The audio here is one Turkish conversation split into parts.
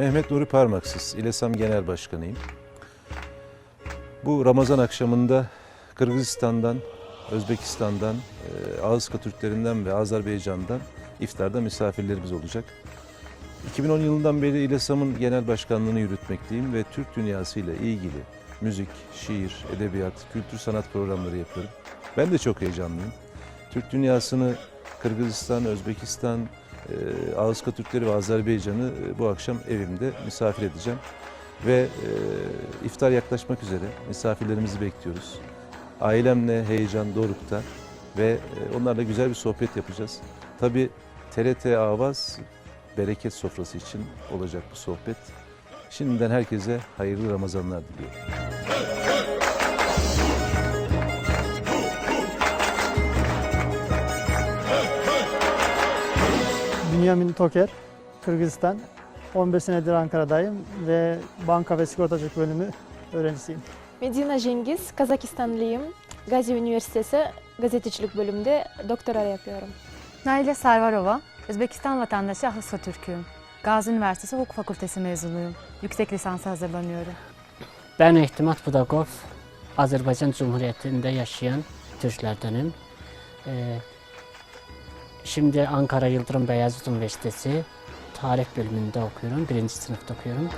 Mehmet Nuri Parmaksız, İLESAM Genel Başkanıyım. Bu Ramazan akşamında Kırgızistan'dan, Özbekistan'dan, e, Ağızka Türklerinden ve Azerbaycan'dan iftarda misafirlerimiz olacak. 2010 yılından beri İLESAM'ın genel başkanlığını yürütmekteyim ve Türk dünyasıyla ilgili müzik, şiir, edebiyat, kültür sanat programları yapıyorum. Ben de çok heyecanlıyım. Türk dünyasını Kırgızistan, Özbekistan, Ağızka Türkleri ve Azerbaycan'ı e, bu akşam evimde misafir edeceğim. Ve e, iftar yaklaşmak üzere misafirlerimizi bekliyoruz. Ailemle heyecan dorukta ve e, onlarla güzel bir sohbet yapacağız. Tabii TRT Avaz bereket sofrası için olacak bu sohbet. Şimdiden herkese hayırlı Ramazanlar diliyorum. Bünyamin Toker, Kırgızistan. 15 senedir Ankara'dayım ve banka ve sigortacılık bölümü öğrencisiyim. Medina Cengiz, Kazakistanlıyım. Gazi Üniversitesi gazetecilik bölümünde doktora yapıyorum. Naile Sarvarova, Özbekistan vatandaşı Ahıska Türk'üyüm. Gazi Üniversitesi Hukuk Fakültesi mezunuyum. Yüksek lisansa hazırlanıyorum. Ben Ehtimat Budakov, Azerbaycan Cumhuriyeti'nde yaşayan Türklerdenim. Ee, şimdi Ankara Yıldırım Beyazıt Üniversitesi tarih bölümünde okuyorum. Birinci sınıfta okuyorum.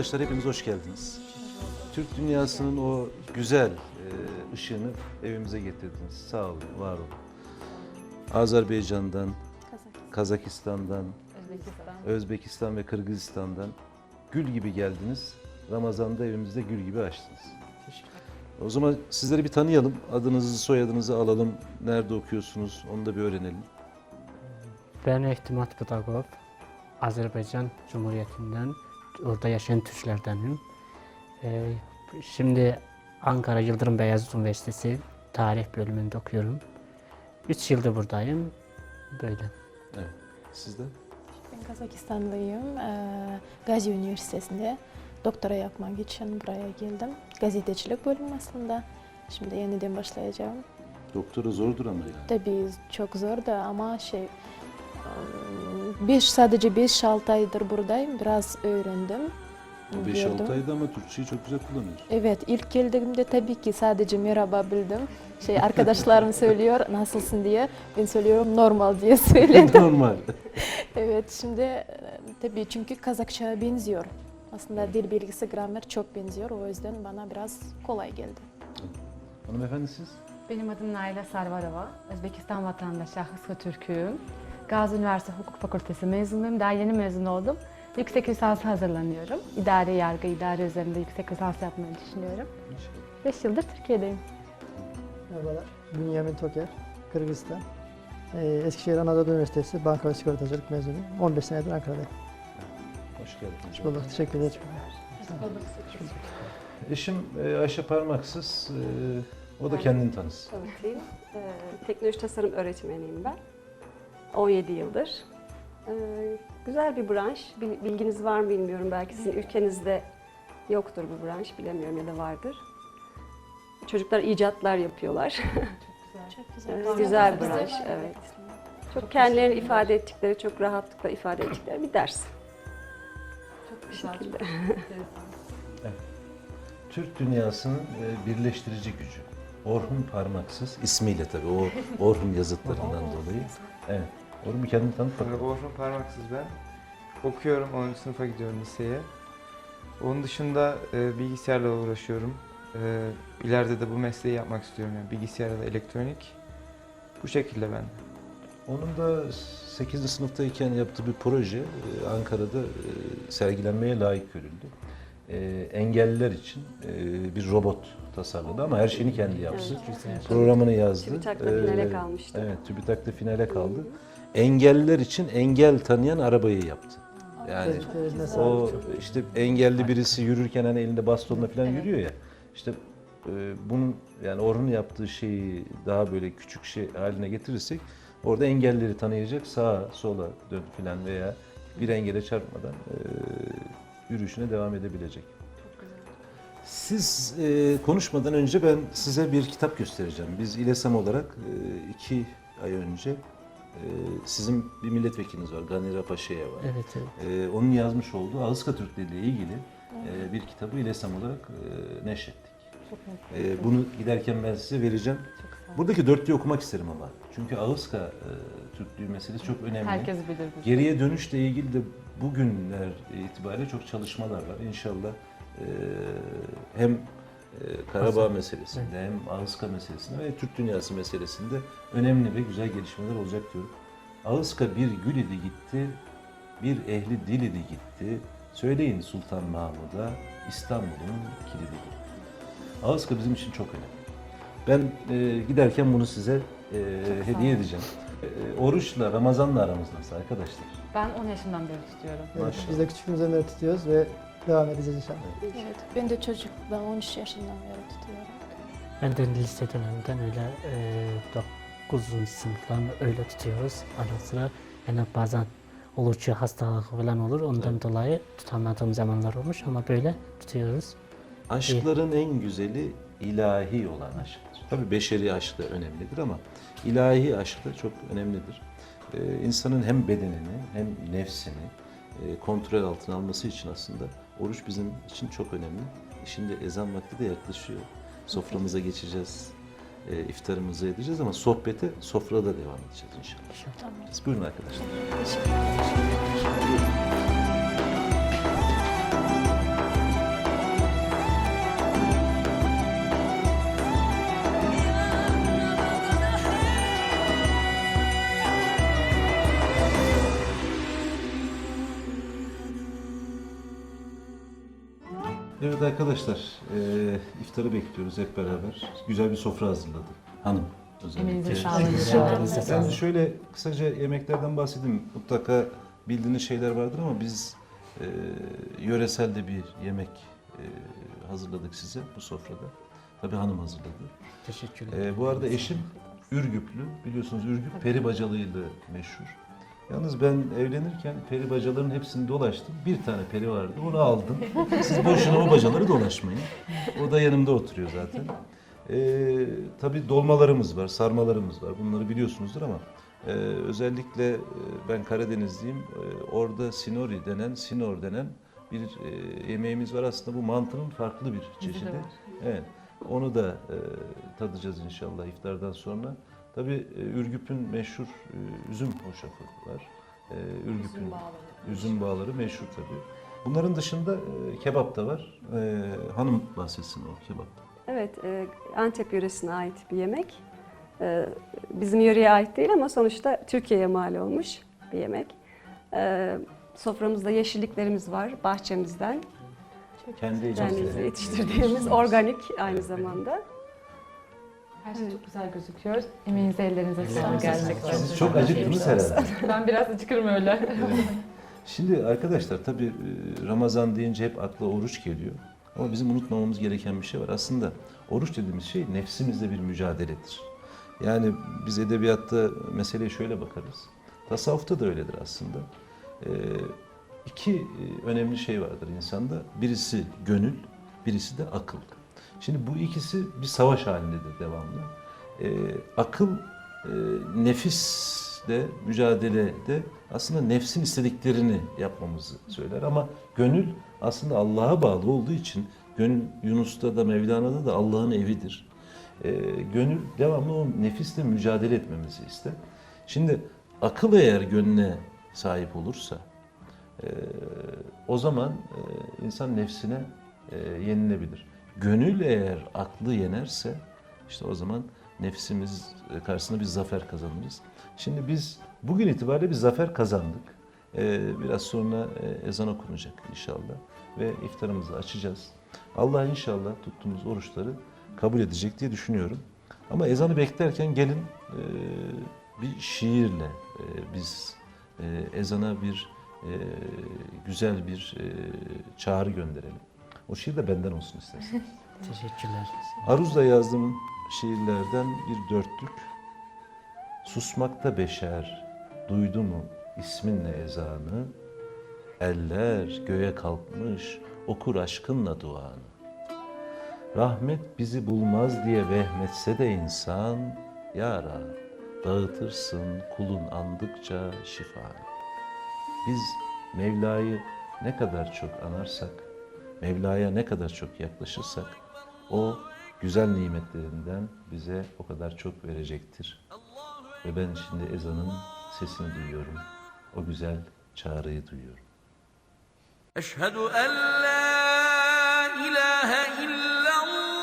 Arkadaşlar hepiniz hoş geldiniz. Türk dünyasının o güzel e, ışığını evimize getirdiniz. Sağ olun, var olun. Azerbaycan'dan, Kazakistan'dan, Özbekistan ve Kırgızistan'dan gül gibi geldiniz. Ramazan'da evimizde gül gibi açtınız. O zaman sizleri bir tanıyalım. Adınızı, soyadınızı alalım. Nerede okuyorsunuz onu da bir öğrenelim. Ben Ehtimat Budakov, Azerbaycan Cumhuriyeti'nden, orada yaşayan Türklerdenim. Ee, şimdi Ankara Yıldırım Beyazıt Üniversitesi tarih bölümünde okuyorum. Üç yıldır buradayım. Böyle. Sizden? Ben Kazakistanlıyım. Ee, Gazi Üniversitesi'nde doktora yapmak için buraya geldim. Gazetecilik bölümü aslında. Şimdi yeniden başlayacağım. Doktora zordur ama yani. Tabii çok zor da ama şey beş, sadece 5-6 aydır buradayım. Biraz öğrendim. 5-6 gördüm. ayda ama Türkçeyi çok güzel kullanıyorsun. Evet, ilk geldiğimde tabii ki sadece merhaba bildim. Şey arkadaşlarım söylüyor nasılsın diye. Ben söylüyorum normal diye söyledim. Normal. evet, şimdi e, tabii çünkü Kazakça'ya benziyor. Aslında dil bilgisi, gramer çok benziyor. O yüzden bana biraz kolay geldi. Hanımefendi siz? Benim adım Naile Sarvarova, Özbekistan vatandaşı Ahıska Türk'üyüm. Gazi Üniversitesi Hukuk Fakültesi mezunuyum. Daha yeni mezun oldum. Yüksek lisansa hazırlanıyorum. İdari yargı, idare üzerinde yüksek lisans yapmayı düşünüyorum. 5 yıldır Türkiye'deyim. Merhabalar. Bünyamin Toker, Kırgızistan. Ee, Eskişehir Anadolu Üniversitesi banka ve sigortacılık mezunuyum. 15 senedir Ankara'dayım. Hoş geldiniz. Hoş bulduk. Teşekkür ederim. Eşim e, Ayşe Parmaksız. e, O da kendini tanısın. Tanıtayım. Ee, teknoloji tasarım öğretmeniyim ben. 17 yıldır. Ee, güzel bir branş. Bil- Bilginiz var mı bilmiyorum. Belki sizin ülkenizde yoktur bu branş. Bilemiyorum ya da vardır. Çocuklar icatlar yapıyorlar. Çok güzel. güzel bir branş, evet. Çok kendilerini ifade ettikleri, çok rahatlıkla ifade ettikleri bir ders. Çok şekilde. Türk dünyasının e, birleştirici gücü. Orhun Parmaksız ismiyle tabii o Orhun yazıtlarından dolayı. Evet. Orhun bir kendini tanıt bakalım. Orhun Parmaksız ben. Okuyorum, 10. sınıfa gidiyorum liseye. Onun dışında e, bilgisayarla uğraşıyorum. E, ileride de bu mesleği yapmak istiyorum yani bilgisayar ya da elektronik. Bu şekilde ben. Onun da 8. sınıftayken yaptığı bir proje e, Ankara'da e, sergilenmeye layık görüldü. E, Engelliler için e, bir robot tasarladı ama her şeyini kendi yaptı. Evet. Programını yazdı. TÜBİTAK'ta finale Ee, kalmıştı. Evet, TÜBİTAK'ta finale kaldı. Engelliler için engel tanıyan arabayı yaptı. Yani o işte engelli birisi yürürken hani elinde bastonla falan yürüyor ya. İşte e, bunun yani Orhun yaptığı şeyi daha böyle küçük şey haline getirirsek orada engelleri tanıyacak sağa sola dön filan veya bir engele çarpmadan e, yürüyüşüne devam edebilecek. Siz e, konuşmadan önce ben size bir kitap göstereceğim. Biz İLESAM olarak e, iki ay önce e, sizin bir milletvekiliniz var, Gani Rapaşe'ye var. Evet, evet. E, onun yazmış olduğu Ağızka Türkleri ile ilgili e, bir kitabı İLESAM olarak e, neşrettik. Çok mutlu E, bunu giderken ben size vereceğim. Çok sağ olun. Buradaki dörtlüğü okumak isterim ama. Çünkü Ağızka e, Türklüğü meselesi çok önemli. Herkes bilir bunu. Geriye dönüşle ilgili de bugünler itibariyle çok çalışmalar var. İnşallah e, hem Karabağ Hasan, meselesinde hem Ağızka meselesinde ve Türk dünyası meselesinde önemli ve güzel gelişmeler olacak diyorum. Ağızka bir gül idi gitti, bir ehli dil idi gitti. Söyleyin Sultan Mahmud'a İstanbul'un kilidi gitti. Ağızka bizim için çok önemli. Ben e, giderken bunu size e, hediye edeceğim. E, oruçla, Ramazan'la aramız nasıl arkadaşlar? Ben 10 yaşından beri tutuyorum. Evet, Maşallah. biz de küçüklüğümüzden beri tutuyoruz ve devam edeceğiz inşallah. Evet, ben de çocuk, ben 13 yaşından beri tutuyorum. Ben de lise döneminden öyle e, 9. sınıftan öyle tutuyoruz ara sıra. Yani bazen olur ki hastalık falan olur. Ondan dolayı tutamadığım zamanlar olmuş ama böyle tutuyoruz. Aşkların en güzeli ilahi olan aşktır. Tabii beşeri aşk da önemlidir ama ilahi aşk da çok önemlidir. Ee, insanın hem bedenini hem nefsini e, kontrol altına alması için aslında oruç bizim için çok önemli. Şimdi ezan vakti de yaklaşıyor. Soframıza geçeceğiz. E, iftarımızı edeceğiz ama sohbete sofrada devam edeceğiz inşallah. İnşallah. Buyurun arkadaşlar. Teşekkür ederim. Evet arkadaşlar, e, iftarı bekliyoruz hep beraber. Güzel bir sofra hazırladı hanım. özellikle. Emeğinize sağlık. Elinize Ben sağlık. şöyle kısaca yemeklerden bahsedeyim. Mutlaka bildiğiniz şeyler vardır ama biz e, yöresel de bir yemek e, hazırladık size bu sofrada. Tabii hanım hazırladı. Teşekkür ederim. E, bu arada eşim Ürgüplü. Biliyorsunuz Ürgüp peri bacalığıyla meşhur. Yalnız ben evlenirken peri bacaların hepsini dolaştım. Bir tane peri vardı. Onu aldım. Siz boşuna o bacaları dolaşmayın. O da yanımda oturuyor zaten. Ee, tabii dolmalarımız var, sarmalarımız var. Bunları biliyorsunuzdur ama e, özellikle e, ben Karadenizliyim. E, orada sinori denen, sinor denen bir e, yemeğimiz var. Aslında bu mantının farklı bir çeşidi. Evet. Onu da e, tadacağız inşallah iftardan sonra. Tabii e, Ürgüp'ün meşhur e, üzüm hoşafı var. E, Ürgüp'ün üzüm bağları meşhur tabii. Bunların dışında kebap da var. Hanım bahsetsin o kebaptan. Evet, Antep yöresine ait bir yemek. Bizim yöreye ait değil ama sonuçta Türkiye'ye mal olmuş bir yemek. Soframızda yeşilliklerimiz var bahçemizden. Kendi elimizle yetiştirdiğimiz organik aynı zamanda. Her şey çok güzel gözüküyor. Emeğinize, ellerinize sağlık gerçekten. Siz çok acıktınız herhalde. Ben biraz acıkırım öyle. Evet. Şimdi arkadaşlar tabii e, Ramazan deyince hep akla oruç geliyor. Ama bizim unutmamamız gereken bir şey var. Aslında oruç dediğimiz şey nefsimizle bir mücadeledir. Yani biz edebiyatta meseleye şöyle bakarız. Tasavvufta da öyledir aslında. Ee, iki e, önemli şey vardır insanda. Birisi gönül, birisi de akıl. Şimdi bu ikisi bir savaş halindedir devamlı. Ee, akıl e, nefisle mücadelede aslında nefsin istediklerini yapmamızı söyler ama gönül aslında Allah'a bağlı olduğu için gönül Yunus'ta da Mevlana'da da Allah'ın evidir. Ee, gönül devamlı o nefisle mücadele etmemizi ister. Şimdi akıl eğer gönlüne sahip olursa e, o zaman e, insan nefsine e, yenilebilir. Gönül eğer aklı yenerse işte o zaman nefsimiz e, karşısında bir zafer kazanırız. Şimdi biz bugün itibariyle bir zafer kazandık. E, biraz sonra e, ezan okunacak inşallah ve iftarımızı açacağız. Allah inşallah tuttuğumuz oruçları kabul edecek diye düşünüyorum. Ama ezanı beklerken gelin e, bir şiirle e, biz e, ezana bir e, güzel bir e, çağrı gönderelim. O şiir de benden olsun istersen. Teşekkürler. Aruz'da yazdığım şiirlerden bir dörtlük. Susmakta beşer, duydu mu isminle ezanı? Eller göğe kalkmış, okur aşkınla duanı. Rahmet bizi bulmaz diye vehmetse de insan, Ya Rab, dağıtırsın kulun andıkça şifanı. Biz Mevla'yı ne kadar çok anarsak, Mevla'ya ne kadar çok yaklaşırsak o güzel nimetlerinden bize o kadar çok verecektir. Ve ben şimdi ezanın sesini duyuyorum. O güzel çağrıyı duyuyorum. Eşhedü en la ilahe illallah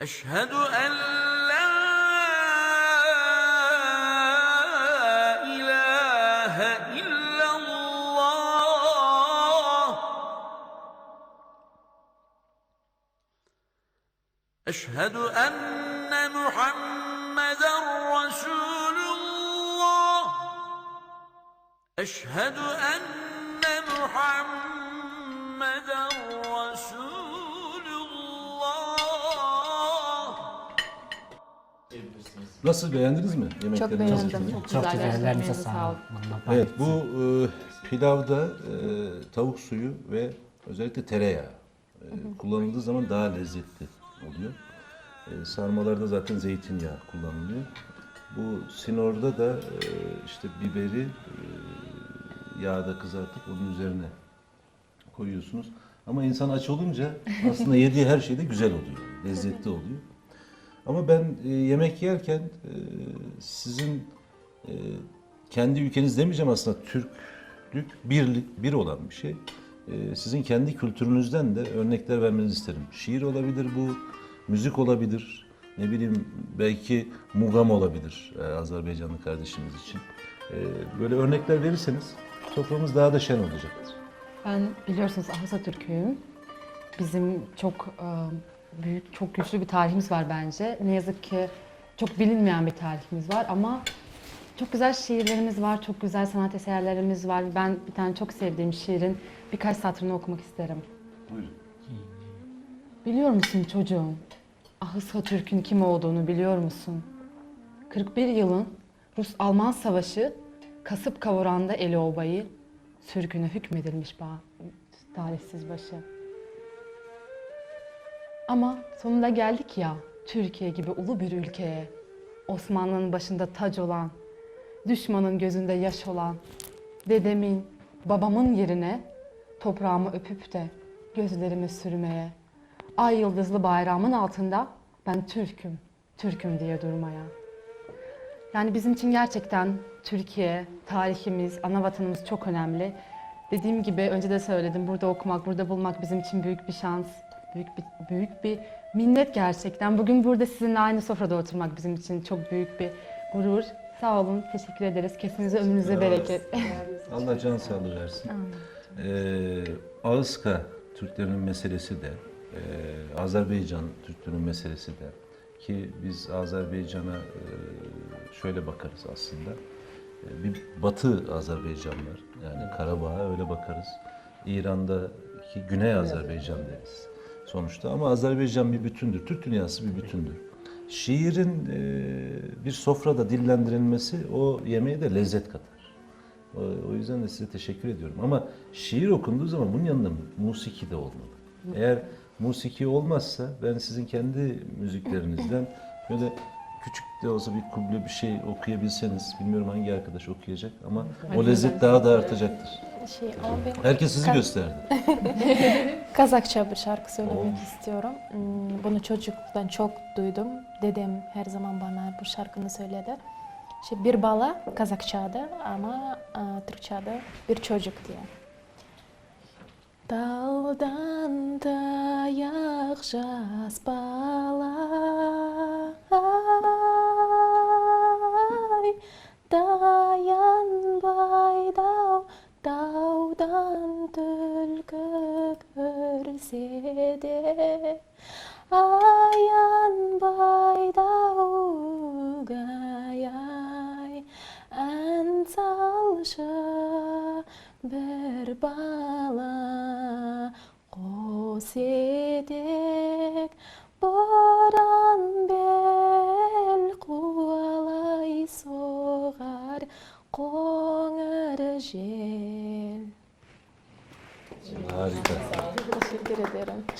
Eşhedü en Eşhedü enne Muhammeden Resulullah Eşhedü enne Muhammeden Resulullah Nasıl beğendiniz mi yemekleri? Çok beğendim. Çok güzel. Çok güzel. Ellerinize Ellerinize Evet bu e, pilavda e, tavuk suyu ve özellikle tereyağı e, kullanıldığı zaman daha lezzetli e, sarmalarda zaten zeytinyağı kullanılıyor. Bu sinorda da e, işte biberi e, yağda kızartıp onun üzerine koyuyorsunuz. Ama insan aç olunca aslında yediği her şey de güzel oluyor, lezzetli oluyor. Ama ben e, yemek yerken e, sizin e, kendi ülkeniz demeyeceğim aslında Türklük birlik bir olan bir şey. E, sizin kendi kültürünüzden de örnekler vermenizi isterim. Şiir olabilir bu, müzik olabilir, ne bileyim belki mugam olabilir e, Azerbaycanlı kardeşimiz için. E, böyle örnekler verirseniz soframız daha da şen olacaktır. Ben biliyorsunuz Ahısa Türk'üyüm. Bizim çok e, büyük, çok güçlü bir tarihimiz var bence. Ne yazık ki çok bilinmeyen bir tarihimiz var ama çok güzel şiirlerimiz var, çok güzel sanat eserlerimiz var. Ben bir tane çok sevdiğim şiirin birkaç satırını okumak isterim. Buyurun. Biliyor musun çocuğum? Ahıska Türk'ün kim olduğunu biliyor musun? 41 yılın Rus-Alman savaşı kasıp kavuranda eli obayı sürgüne hükmedilmiş bağ, talihsiz başı. Ama sonunda geldik ya Türkiye gibi ulu bir ülkeye. Osmanlı'nın başında tac olan, düşmanın gözünde yaş olan, dedemin, babamın yerine toprağımı öpüp de gözlerimi sürmeye, ay yıldızlı bayrağımın altında ben Türk'üm, Türk'üm diye durmaya. Yani bizim için gerçekten Türkiye, tarihimiz, ana vatanımız çok önemli. Dediğim gibi önce de söyledim, burada okumak, burada bulmak bizim için büyük bir şans, büyük bir, büyük bir minnet gerçekten. Bugün burada sizinle aynı sofrada oturmak bizim için çok büyük bir gurur. Sağ olun, teşekkür ederiz. Kesinize ömrünüze bereket. Allah can sağlığı versin. Ee, Ağızka Türklerinin meselesi de, e, Azerbaycan Türklerinin meselesi de ki biz Azerbaycan'a e, şöyle bakarız aslında. E, bir Batı Azerbaycanlar yani Karabağ'a öyle bakarız. İran'daki Güney Azerbaycan deriz sonuçta ama Azerbaycan bir bütündür. Türk dünyası bir bütündür. Şiirin e, bir sofrada dillendirilmesi o yemeğe de lezzet katar. O yüzden de size teşekkür ediyorum. Ama şiir okunduğu zaman bunun yanında musiki de olmalı. Eğer musiki olmazsa ben sizin kendi müziklerinizden böyle küçük de olsa bir kuble bir şey okuyabilseniz, bilmiyorum hangi arkadaş okuyacak ama o lezzet daha da artacaktır. Şey, ben Herkes sizi gösterdi. Kazakça bir şarkı söylemek istiyorum. Hmm, Bunu çocukluktan çok duydum. Dedem her zaman bana bu şarkını söyledi. Şey, bir bala Kazakça'da ama e, Türkçe'de bir çocuk diye. таудан таяқ жас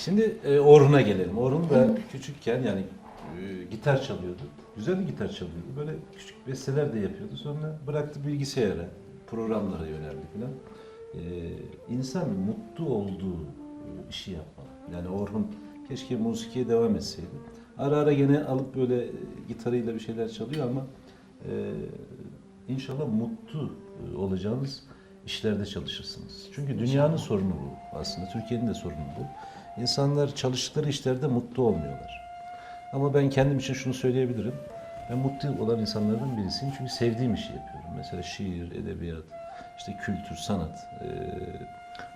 Şimdi e, Orhun'a gelelim. Orhun da küçükken yani e, gitar çalıyordu. Güzel bir gitar çalıyordu. Böyle küçük besteler de yapıyordu. Sonra bıraktı bilgisayara, programlara yöneldi falan. E, insan mutlu olduğu e, işi yapmalı. Yani Orhun keşke musikiye devam etseydi. Ara ara gene alıp böyle e, gitarıyla bir şeyler çalıyor ama e, inşallah mutlu e, olacağınız işlerde çalışırsınız. Çünkü dünyanın sorunu bu aslında. Türkiye'nin de sorunu bu. İnsanlar çalıştıkları işlerde mutlu olmuyorlar. Ama ben kendim için şunu söyleyebilirim. Ben mutlu olan insanlardan birisiyim çünkü sevdiğim işi yapıyorum. Mesela şiir, edebiyat, işte kültür, sanat. Ee,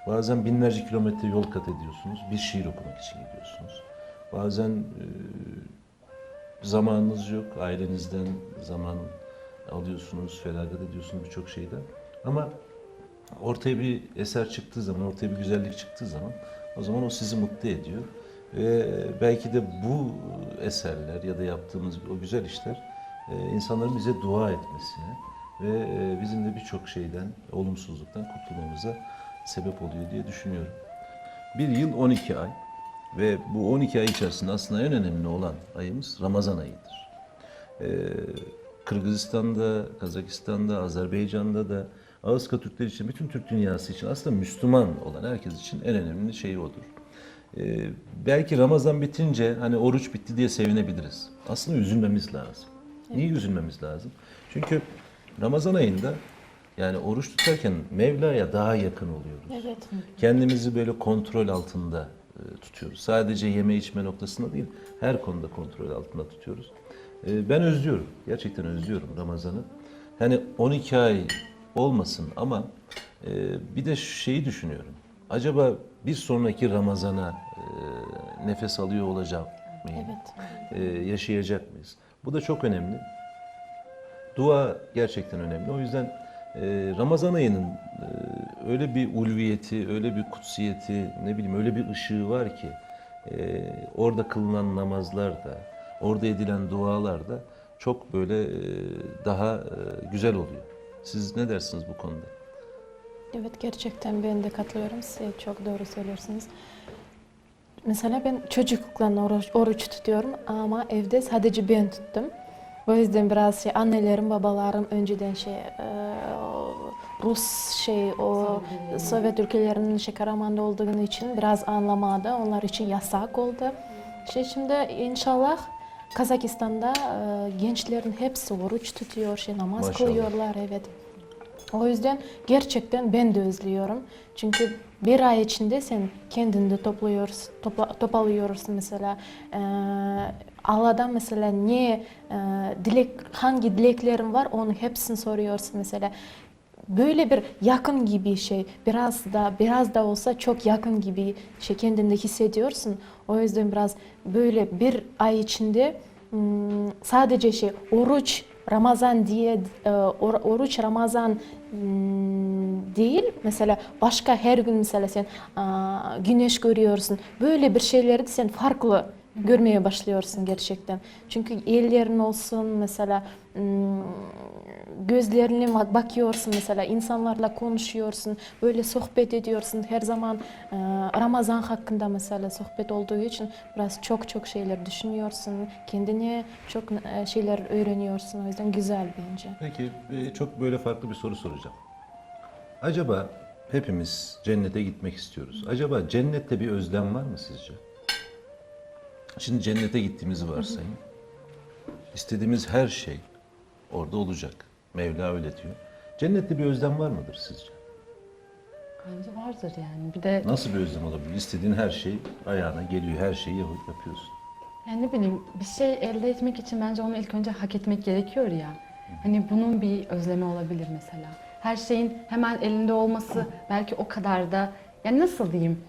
bazen binlerce kilometre yol kat ediyorsunuz. Bir şiir okumak için gidiyorsunuz. Bazen e, zamanınız yok. Ailenizden zaman alıyorsunuz, feragat ediyorsunuz birçok şeyden. Ama ortaya bir eser çıktığı zaman, ortaya bir güzellik çıktığı zaman o zaman o sizi mutlu ediyor. Ve belki de bu eserler ya da yaptığımız o güzel işler e, insanların bize dua etmesine ve e, bizim de birçok şeyden, olumsuzluktan kurtulmamıza sebep oluyor diye düşünüyorum. Bir yıl 12 ay ve bu 12 ay içerisinde aslında en önemli olan ayımız Ramazan ayıdır. Ee, Kırgızistan'da, Kazakistan'da, Azerbaycan'da da Ağızka Türkler için, bütün Türk dünyası için aslında Müslüman olan herkes için en önemli şey odur. Ee, belki Ramazan bitince hani oruç bitti diye sevinebiliriz. Aslında üzülmemiz lazım. Niye üzülmemiz lazım? Çünkü Ramazan ayında yani oruç tutarken Mevla'ya daha yakın oluyoruz. Evet. Kendimizi böyle kontrol altında e, tutuyoruz. Sadece yeme içme noktasında değil, her konuda kontrol altında tutuyoruz. E, ben özlüyorum, gerçekten özlüyorum Ramazan'ı. Hani 12 ay olmasın ama e, bir de şeyi düşünüyorum. Acaba bir sonraki Ramazan'a e, nefes alıyor olacak mıyım? Evet. E, yaşayacak mıyız? Bu da çok önemli. Dua gerçekten önemli. O yüzden e, Ramazan ayının e, öyle bir ulviyeti, öyle bir kutsiyeti, ne bileyim öyle bir ışığı var ki e, orada kılınan namazlar da, orada edilen dualar da çok böyle e, daha e, güzel oluyor. Siz ne dersiniz bu konuda? Evet gerçekten ben de katılıyorum size çok doğru söylüyorsunuz. Mesela ben çocukluktan oruç, oruç tutuyorum ama evde sadece ben tuttum. O yüzden biraz şey annelerim, babalarım önceden şey e, Rus şey o Sovyet ülkelerinin şey Karaman'da olduğu için biraz anlamadı. Onlar için yasak oldu. Şey şimdi inşallah Kazakistan'da e, gençlerin hepsi oruç tutuyor, şey namaz Maşallah. kılıyorlar evet. O yüzden gerçekten ben de özlüyorum. Çünkü bir ay içinde sen kendini de topluyorsun, topla, toparlıyorsun mesela. Ee, Allah'dan mesela ne e, dilek, hangi dileklerin var onu hepsini soruyorsun mesela. Böyle bir yakın gibi şey, biraz da biraz da olsa çok yakın gibi şey kendinde hissediyorsun. O yüzden biraz böyle bir ay içinde hmm, sadece şey oruç Ramazan diye e, or- oruç Ramazan hmm, değil. Mesela başka her gün mesela sen güneş görüyorsun. Böyle bir şeyleri sen farklı görmeye başlıyorsun gerçekten. Çünkü ellerin olsun mesela hmm, gözlerine bak- bakıyorsun mesela insanlarla konuşuyorsun böyle sohbet ediyorsun her zaman e, Ramazan hakkında mesela sohbet olduğu için biraz çok çok şeyler düşünüyorsun kendine çok e, şeyler öğreniyorsun o yüzden güzel bence. Peki e, çok böyle farklı bir soru soracağım. Acaba hepimiz cennete gitmek istiyoruz. Acaba cennette bir özlem var mı sizce? Şimdi cennete gittiğimizi varsayın. İstediğimiz her şey orada olacak. Mevla öyle diyor. Cennette bir özlem var mıdır sizce? Bence vardır yani. Bir de Nasıl bir özlem olabilir? İstediğin her şey ayağına geliyor, her şeyi yap- yapıyorsun. yani ne bileyim bir şey elde etmek için bence onu ilk önce hak etmek gerekiyor ya. Hani bunun bir özlemi olabilir mesela. Her şeyin hemen elinde olması belki o kadar da yani nasıl diyeyim?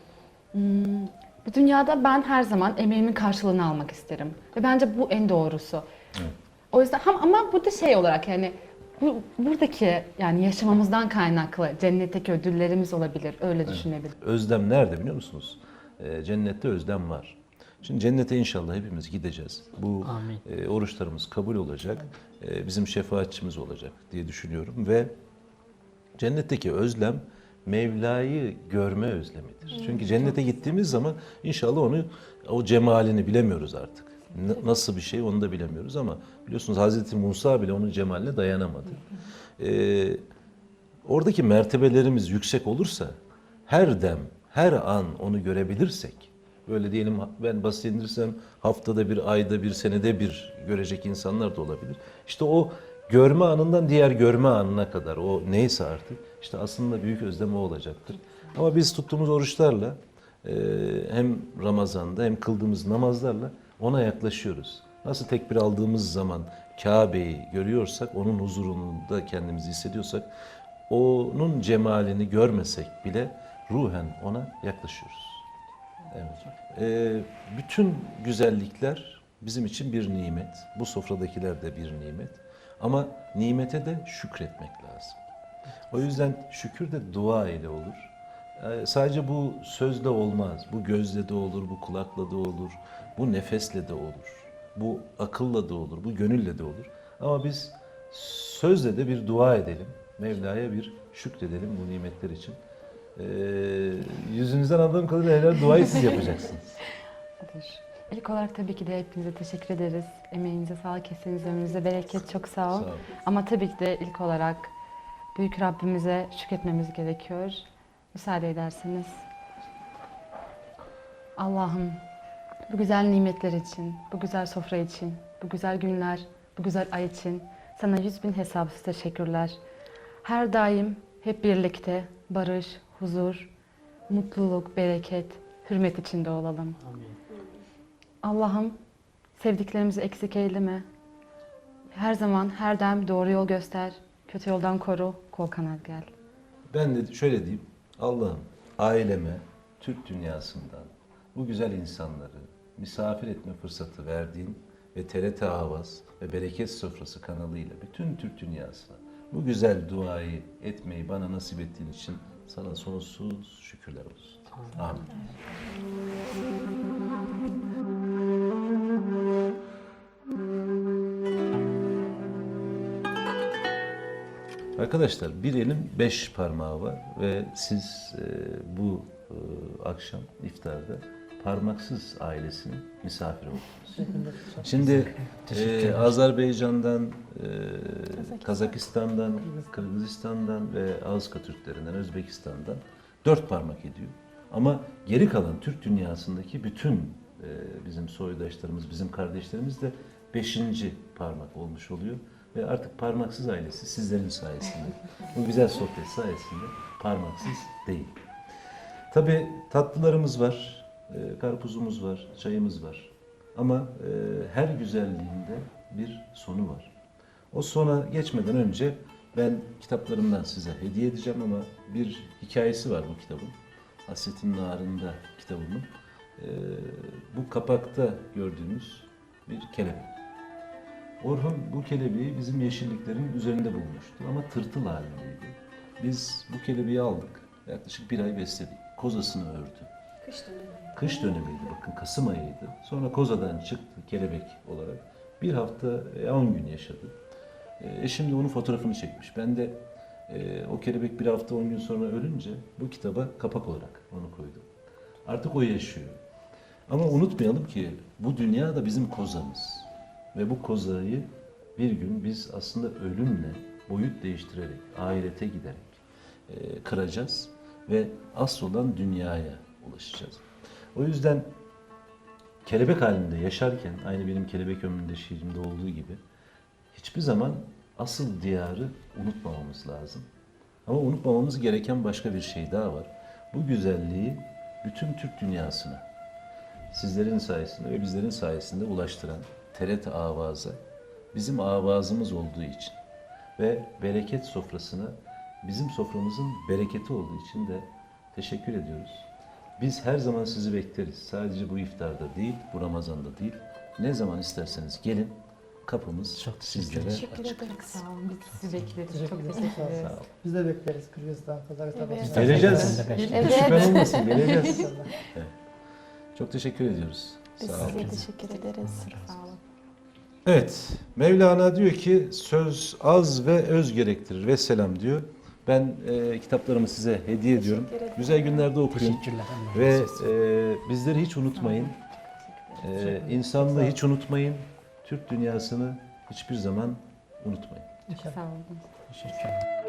Hmm, bu dünyada ben her zaman emeğimin karşılığını almak isterim. Ve bence bu en doğrusu. O yüzden ham- ama bu da şey olarak yani bu, buradaki yani yaşamamızdan kaynaklı cennetteki ödüllerimiz olabilir. Öyle düşünebilirim. Özlem nerede biliyor musunuz? e, cennette özlem var. Şimdi cennete inşallah hepimiz gideceğiz. Bu Amin. e, oruçlarımız kabul olacak. E, bizim şefaatçimiz olacak diye düşünüyorum ve cennetteki özlem Mevla'yı görme özlemidir. Çünkü cennete gittiğimiz zaman inşallah onu o cemalini bilemiyoruz artık. Nasıl bir şey onu da bilemiyoruz ama biliyorsunuz Hazreti Musa bile onun cemaline dayanamadı. Ee, oradaki mertebelerimiz yüksek olursa her dem, her an onu görebilirsek böyle diyelim ben basit haftada bir, ayda bir, senede bir görecek insanlar da olabilir. İşte o görme anından diğer görme anına kadar o neyse artık işte aslında büyük özlem o olacaktır. Ama biz tuttuğumuz oruçlarla e, hem Ramazan'da hem kıldığımız namazlarla ona yaklaşıyoruz. Nasıl tekbir aldığımız zaman Kabe'yi görüyorsak, onun huzurunda kendimizi hissediyorsak, onun cemalini görmesek bile ruhen ona yaklaşıyoruz. Evet. Ee, bütün güzellikler bizim için bir nimet. Bu sofradakiler de bir nimet. Ama nimete de şükretmek lazım. O yüzden şükür de dua ile olur. Ee, sadece bu sözle olmaz. Bu gözle de olur, bu kulakla da olur, bu nefesle de olur. Bu akılla da olur, bu gönülle de olur. Ama biz sözle de bir dua edelim. Mevla'ya bir şükredelim bu nimetler için. Ee, yüzünüzden anladığım kadarıyla helal duayı siz yapacaksınız. Dur. İlk olarak tabii ki de hepinize teşekkür ederiz. Emeğinize sağlık, kesinize, ömrünüze bereket. Çok sağ ol. Sağ olun. Ama tabii ki de ilk olarak büyük Rabbimize şükretmemiz gerekiyor. Müsaade ederseniz. Allah'ım bu güzel nimetler için, bu güzel sofra için, bu güzel günler, bu güzel ay için sana yüz bin hesapsız teşekkürler. Her daim hep birlikte barış, huzur, mutluluk, bereket, hürmet içinde olalım. Amin. Allah'ım sevdiklerimizi eksik eyleme. Her zaman her daim doğru yol göster. Kötü yoldan koru, kol kanat gel. Ben de şöyle diyeyim. Allah'ım aileme, Türk dünyasından bu güzel insanları misafir etme fırsatı verdiğin ve TRT Havas ve Bereket Sofrası kanalıyla bütün Türk dünyasına bu güzel duayı etmeyi bana nasip ettiğin için sana sonsuz şükürler olsun. Amin. Arkadaşlar bir elin beş parmağı var ve siz e, bu e, akşam iftarda parmaksız ailesinin misafiri oldunuz. Şimdi e, Azerbaycan'dan, e, Kazakistan'dan, Kırgızistan'dan ve Ağızka Türklerinden, Özbekistan'dan dört parmak ediyor. Ama geri kalan Türk dünyasındaki bütün e, bizim soydaşlarımız, bizim kardeşlerimiz de beşinci parmak olmuş oluyor. Ve artık parmaksız ailesi sizlerin sayesinde, bu güzel sohbet sayesinde parmaksız değil. Tabii tatlılarımız var, e, karpuzumuz var, çayımız var. Ama e, her güzelliğinde bir sonu var. O sona geçmeden önce ben kitaplarımdan size hediye edeceğim ama bir hikayesi var bu kitabın. Hasretin Narında kitabımın. E, bu kapakta gördüğünüz bir kelebek. Orhun bu kelebeği bizim yeşilliklerin üzerinde bulmuştu ama tırtıl halindeydi. Biz bu kelebeği aldık. Yaklaşık bir ay besledik. Kozasını ördü. Kış dönemi. Kış dönemiydi bakın Kasım ayıydı. Sonra kozadan çıktı kelebek olarak. Bir hafta e, 10 gün yaşadı. E, Eşim de onun fotoğrafını çekmiş. Ben de e, o kelebek bir hafta 10 gün sonra ölünce bu kitaba kapak olarak onu koydum. Artık o yaşıyor. Ama unutmayalım ki bu dünya da bizim kozamız. Ve bu kozayı bir gün biz aslında ölümle boyut değiştirerek, ahirete giderek e, kıracağız ve asıl olan dünyaya ulaşacağız. O yüzden kelebek halinde yaşarken, aynı benim kelebek ömründe şiirimde olduğu gibi, hiçbir zaman asıl diyarı unutmamamız lazım. Ama unutmamamız gereken başka bir şey daha var. Bu güzelliği bütün Türk dünyasına, sizlerin sayesinde ve bizlerin sayesinde ulaştıran TRT Avaz'a bizim avazımız olduğu için ve bereket sofrasına bizim soframızın bereketi olduğu için de teşekkür ediyoruz. Biz her zaman sizi bekleriz. Sadece bu iftarda değil, bu Ramazan'da değil. Ne zaman isterseniz gelin. Kapımız Çok sizlere Teşekkür açık. ederim. Sağ olun, biz sizi bekleriz. Çok teşekkür ederiz. Sağ olun. Biz de bekleriz Kırgızistan, Kazakistan. Evet. Geleceğiz. Evet. Şüphen olmasın, geleceğiz. İnşallah. Çok teşekkür ediyoruz. Biz Sağ olun. size teşekkür ederiz. Sağ olun. Evet, Mevlana diyor ki söz az ve öz gerektirir ve selam diyor. Ben e, kitaplarımı size hediye ediyorum. Güzel günlerde okuyun ve e, bizleri hiç unutmayın. E, insanlığı hiç unutmayın. Türk dünyasını hiçbir zaman unutmayın. Sağ olun. Teşekkürler.